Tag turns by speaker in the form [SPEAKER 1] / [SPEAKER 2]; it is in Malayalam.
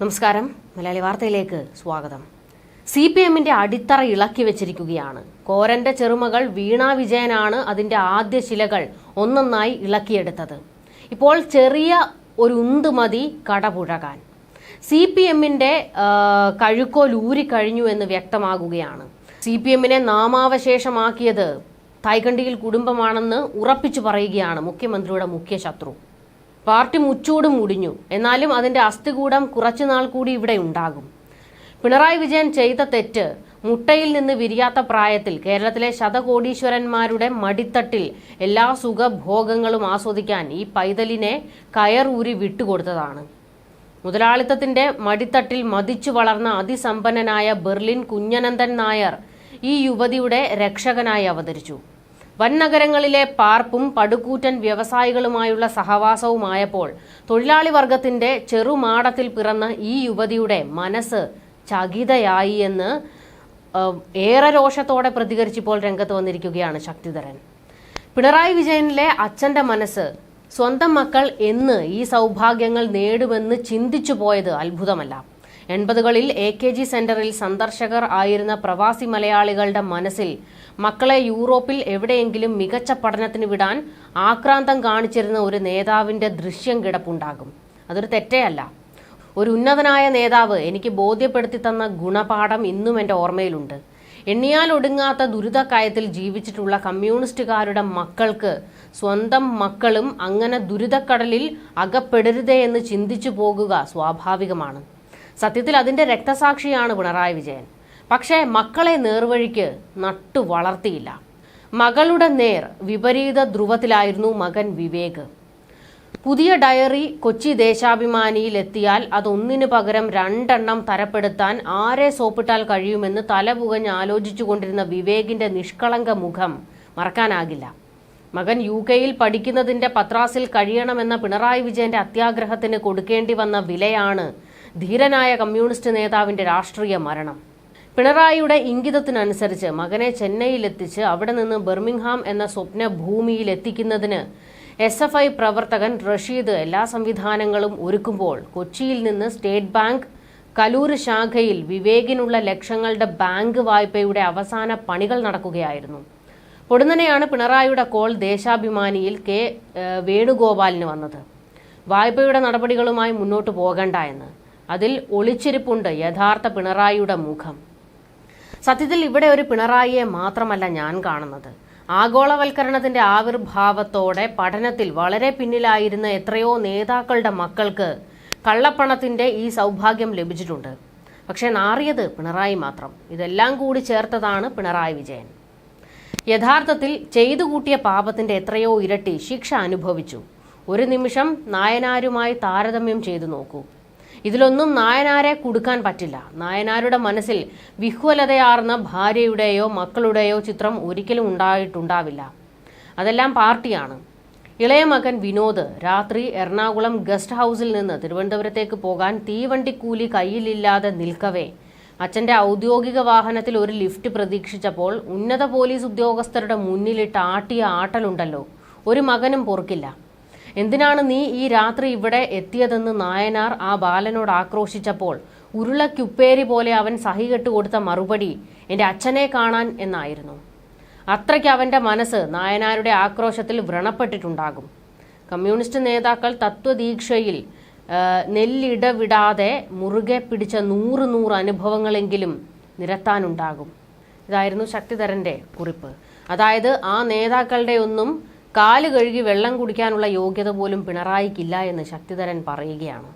[SPEAKER 1] നമസ്കാരം. മലയാളി വാർത്തയിലേക്ക് സ്വാഗതം. സി പി എമ്മിന്റെ അടിത്തറ ഇളക്കി വെച്ചിരിക്കുകയാണ്. കോരന്റെ ചെറുമകൾ വീണ വിജയനാണ് അതിന്റെ ആദ്യ ശിലകൾ ഒന്നൊന്നായി ഇളക്കിയെടുത്തത്. ഇപ്പോൾ ചെറിയ ഒരു ഉന്ത് മതി കടപുഴകാൻ സി പി എമ്മിന്റെ കഴുക്കോൽ ഊരിക്കഴിഞ്ഞു എന്ന് വ്യക്തമാകുകയാണ്. സി പി എമ്മിനെ നാമാവശേഷമാക്കിയത് തൈകണ്ടിയിൽ കുടുംബമാണെന്ന് ഉറപ്പിച്ചു പറയുകയാണ് മുഖ്യമന്ത്രിയുടെ മുഖ്യ ശത്രു. പാർട്ടി മുച്ചൂടും മുടിഞ്ഞു. എന്നാലും അതിന്റെ അസ്ഥികൂടം കുറച്ചുനാൾ കൂടി ഇവിടെ ഉണ്ടാകും. പിണറായി വിജയൻ ചെയ്ത തെറ്റ് മുട്ടയിൽ നിന്ന് വിരിയാത്ത പ്രായത്തിൽ കേരളത്തിലെ ശതകോടീശ്വരന്മാരുടെ മടിത്തട്ടിൽ എല്ലാ സുഖഭോഗങ്ങളും ആസ്വദിക്കാൻ ഈ പൈതലിനെ കയറൂരി വിട്ടുകൊടുത്തതാണ്. മുതലാളിത്തത്തിന്റെ മടിത്തട്ടിൽ മതിച്ചു വളർന്ന അതിസമ്പന്നനായ ബെർലിൻ കുഞ്ഞനന്ദൻ നായർ ഈ യുവതിയുടെ രക്ഷകനായി അവതരിച്ചു. വൻ നഗരങ്ങളിലെ പാർപ്പും പടുകൂറ്റൻ വ്യവസായികളുമായുള്ള സഹവാസവുമായപ്പോൾ തൊഴിലാളി വർഗത്തിന്റെ ചെറുമാടത്തിൽ പിറന്ന ഈ യുവതിയുടെ മനസ്സ് ചകിതയായി എന്ന് ഏറെ രോഷത്തോടെ പ്രതികരിച്ചിപ്പോൾ രംഗത്ത് വന്നിരിക്കുകയാണ് ശക്തിധരൻ. പിണറായി വിജയനിലെ അച്ഛന്റെ മനസ്സ് സ്വന്തം മക്കൾ എന്ന് ഈ സൗഭാഗ്യങ്ങൾ നേടുമെന്ന് ചിന്തിച്ചു പോയത് അത്ഭുതമല്ല. എൺപതുകളിൽ എ കെ ജി സെന്ററിൽ സന്ദർശകർ ആയിരുന്ന പ്രവാസി മലയാളികളുടെ മനസ്സിൽ മക്കളെ യൂറോപ്പിൽ എവിടെയെങ്കിലും മികച്ച പഠനത്തിന് വിടാൻ ആക്രാന്തം കാണിച്ചിരുന്ന ഒരു നേതാവിന്റെ ദൃശ്യം കിടപ്പുണ്ടാകും. അതൊരു തെറ്റേ അല്ല ഒരു ഉന്നതനായ നേതാവ് എനിക്ക് ബോധ്യപ്പെടുത്തി തന്ന ഗുണപാഠം ഇന്നും എന്റെ ഓർമ്മയിലുണ്ട്. എണ്ണിയാൽ ഒടുങ്ങാത്ത ദുരിതക്കയത്തിൽ ജീവിച്ചിട്ടുള്ള കമ്മ്യൂണിസ്റ്റുകാരുടെ മക്കൾക്ക് സ്വന്തം മക്കളും അങ്ങനെ ദുരിതക്കടലിൽ അകപ്പെടരുതേ എന്ന് ചിന്തിച്ചു പോകുക സ്വാഭാവികമാണ്. സത്യത്തിൽ അതിന്റെ രക്തസാക്ഷിയാണ് പിണറായി വിജയൻ. പക്ഷേ മക്കളെ നേർവഴിക്ക് നട്ടു വളർത്തിയില്ല. മകളുടെ നേർ വിപരീത ധ്രുവത്തിലായിരുന്നു മകൻ വിവേക്. പുതിയ ഡയറി കൊച്ചി ദേശാഭിമാനിയിൽ എത്തിയാൽ അതൊന്നിനു പകരം രണ്ടെണ്ണം തരപ്പെടുത്താൻ ആരെ സോപ്പിട്ടാൽ കഴിയുമെന്ന് തലപുകഞ്ഞ് ആലോചിച്ചുകൊണ്ടിരുന്ന വിവേകിന്റെ നിഷ്കളങ്ക മുഖം മറക്കാനാകില്ല. മകൻ യു കെയിൽ പഠിക്കുന്നതിന്റെ പത്രാസിൽ കഴിയണമെന്ന പിണറായി വിജയന്റെ അത്യാഗ്രഹത്തിന് കൊടുക്കേണ്ടി വന്ന വിലയാണ് ധീരനായ കമ്മ്യൂണിസ്റ്റ് നേതാവിന്റെ രാഷ്ട്രീയ മരണം. പിണറായിയുടെ ഇംഗിതത്തിനനുസരിച്ച് മകനെ ചെന്നൈയിലെത്തിച്ച് അവിടെ നിന്ന് ബെർമിംഗ്ഹാം എന്ന സ്വപ്ന ഭൂമിയിൽ എത്തിക്കുന്നതിന് എസ് എഫ് ഐ പ്രവർത്തകൻ റഷീദ് എല്ലാ സംവിധാനങ്ങളും ഒരുക്കുമ്പോൾ കൊച്ചിയിൽ നിന്ന് സ്റ്റേറ്റ് ബാങ്ക് കലൂർ ശാഖയിൽ വിവേകിനുള്ള ലക്ഷങ്ങളുടെ ബാങ്ക് വായ്പയുടെ അവസാന പണികൾ നടക്കുകയായിരുന്നു. പൊടുന്നനെയാണ് പിണറായിയുടെ കോൾ ദേശാഭിമാനിയിൽ കെ വേണുഗോപാലിന് വന്നത്. വായ്പയുടെ നടപടികളുമായി മുന്നോട്ട് പോകണ്ട എന്ന്. അതിൽ ഒളിച്ചിരിപ്പുണ്ട് യഥാർത്ഥ പിണറായിയുടെ മുഖം. സത്യത്തിൽ ഇവിടെ ഒരു പിണറായിയെ മാത്രമല്ല ഞാൻ കാണുന്നത്. ആഗോളവൽക്കരണത്തിന്റെ ആവിർഭാവത്തോടെ പഠനത്തിൽ വളരെ പിന്നിലായിരുന്ന എത്രയോ നേതാക്കളുടെ മക്കൾക്ക് കള്ളപ്പണത്തിന്റെ ഈ സൗഭാഗ്യം ലഭിച്ചിട്ടുണ്ട്. പക്ഷേ നാറിയത് പിണറായി മാത്രം. ഇതെല്ലാം കൂടി ചേർത്തതാണ് പിണറായി വിജയൻ. യഥാർത്ഥത്തിൽ ചെയ്തു കൂട്ടിയ പാപത്തിന്റെ എത്രയോ ഇരട്ടി ശിക്ഷ അനുഭവിച്ചു. ഒരു നിമിഷം നായനാരുമായി താരതമ്യം ചെയ്തു നോക്കൂ. ഇതിലൊന്നും നായനാരെ കൊടുക്കാൻ പറ്റില്ല. നായനാരുടെ മനസ്സിൽ വിഹ്വലതയാർന്ന ഭാര്യയുടെയോ മക്കളുടെയോ ചിത്രം ഒരിക്കലും ഉണ്ടായിട്ടുണ്ടാവില്ല. അതെല്ലാം പാർട്ടിയാണ്. ഇളയ മകൻ വിനോദ് രാത്രി എറണാകുളം ഗസ്റ്റ് ഹൗസിൽ നിന്ന് തിരുവനന്തപുരത്തേക്ക് പോകാൻ തീവണ്ടിക്കൂലി കയ്യിലില്ലാതെ നിൽക്കവേ. അച്ഛന്റെ ഔദ്യോഗിക വാഹനത്തിൽ ഒരു ലിഫ്റ്റ് പ്രതീക്ഷിച്ചപ്പോൾ ഉന്നത പോലീസ് ഉദ്യോഗസ്ഥരുടെ മുന്നിലിട്ട് ആട്ടിയ ആട്ടലുണ്ടല്ലോ. ഒരു മകനും പൊറുക്കില്ല. എന്തിനാണ് നീ ഈ രാത്രി ഇവിടെ എത്തിയതെന്ന് നായനാർ ആ ബാലനോട് ആക്രോശിച്ചപ്പോൾ? ഉരുളക്കുപ്പേരി പോലെ അവൻ സഹികെട്ട് കൊടുത്ത മറുപടി എന്റെ അച്ഛനെ കാണാൻ എന്നായിരുന്നു. അത്രയ്ക്ക് അവന്റെ മനസ്സ് നായനാരുടെ ആക്രോശത്തിൽ വ്രണപ്പെട്ടിട്ടുണ്ടാകും. കമ്മ്യൂണിസ്റ്റ് നേതാക്കൾ തത്വദീക്ഷയിൽ നെല്ലിടവിടാതെ മുറുകെ പിടിച്ച നൂറ് നൂറ് അനുഭവങ്ങളെങ്കിലും നിരത്താനുണ്ടാകും. ഇതായിരുന്നു ശക്തിധരന്റെ കുറിപ്പ്. അതായത് ആ നേതാക്കളുടെ ഒന്നും കാൽ കഴുകി വെള്ളം കുടിക്കാനുള്ള യോഗ്യത പോലും പിണറായിക്കില്ല എന്ന് ശക്തിധരൻ പറയുകയാണ്.